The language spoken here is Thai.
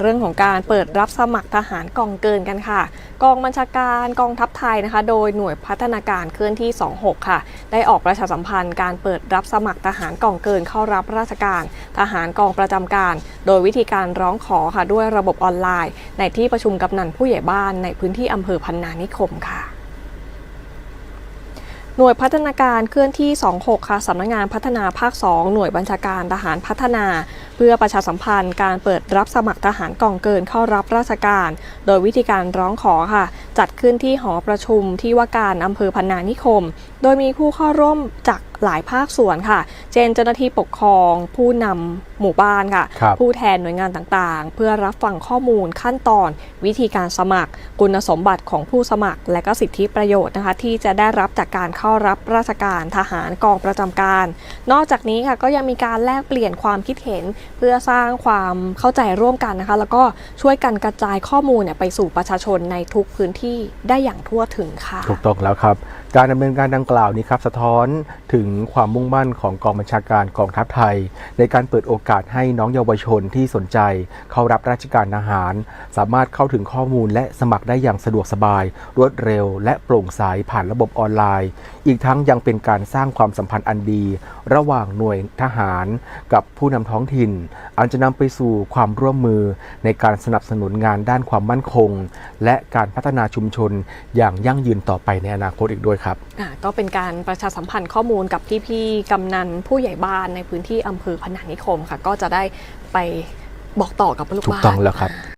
เรื่องของการเปิดรับสมัครทหารกองเกินกันค่ะ กองบัญชาการกองทัพไทยนะคะ โดยหน่วยพัฒนาการเคลื่อนที่ 26 ค่ะ ได้ออกประชาสัมพันธ์การเปิดรับสมัครทหารกองเกินเข้ารับราชการ ทหารกองประจำการ โดยวิธีการร้องขอค่ะด้วยระบบออนไลน์ ในที่ประชุมกำนันผู้ใหญ่บ้านในพื้นที่อำเภอพันนานิคมค่ะหน่วยพัฒนาการเคลื่อนที่ 26 ค่ะ สำนักงานพัฒนาภาค 2 หน่วยบัญชาการทหารพัฒนา พื่อประชาสัมพันธ์การเปิดรับสมัครทหารกองเกินเข้ารับราชการ โดยวิธีการร้องขอค่ะ จัดขึ้นที่หอประชุมที่ว่าการอำเภอพันนานิคม โดยมีผู้เข้าร่วมจากหลายภาคส่วนค่ะ เช่นเจ้าหน้าที่ปกครอง ผู้นำหมู่บ้านค่ะครับผู้แทนหน่วยงานต่างๆ เพื่อรับฟังข้อมูลขั้นตอน วิธีการสมัคร คุณสมบัติของผู้สมัคร และก็สิทธิประโยชน์นะคะ ที่จะได้รับจากการเข้ารับราชการทหารกองประจำการ นอกจากนี้ค่ะก็ยังมีการแลกเปลี่ยนความคิดเห็น เพื่อสร้างความเข้าใจร่วมกันนะคะ แล้วก็ช่วยกันกระจายข้อมูลเนี่ยไปสู่ประชาชนในทุกพื้นที่ได้อย่างทั่วถึงค่ะ ถูกต้องแล้วครับ การดำเนินการดังกล่าวนี้ครับสะท้อนถึงความมุ่งมั่นของกองบัญชาการกองทัพไทย ในการเปิดโอกาสให้น้องเยาวชนที่สนใจ เข้ารับราชการทหาร สามารถเข้าถึงข้อมูลและสมัครได้อย่างสะดวกสบาย รวดเร็ว และโปร่งใสผ่านระบบออนไลน์ อีกทั้งยังเป็นการสร้างความสัมพันธ์อันดี ระหว่างหน่วยทหาร กับผู้นำท้องถิ่น อันจะนำไปสู่ความร่วมมือในการสนับสนุนงานด้านความมั่นคง และการพัฒนาชุมชนอย่างยั่งยืนต่อไปในอนาคตอีกด้วยครับอะก็เป็นการประชาสัมพันธ์ข้อมูลกับพี่ๆกำนันผู้ใหญ่บ้านในพื้นที่อำเภอพนานิคมค่ะ ก็จะได้ไปบอกต่อกับลูกถูกบ้านต้องแล้วครับ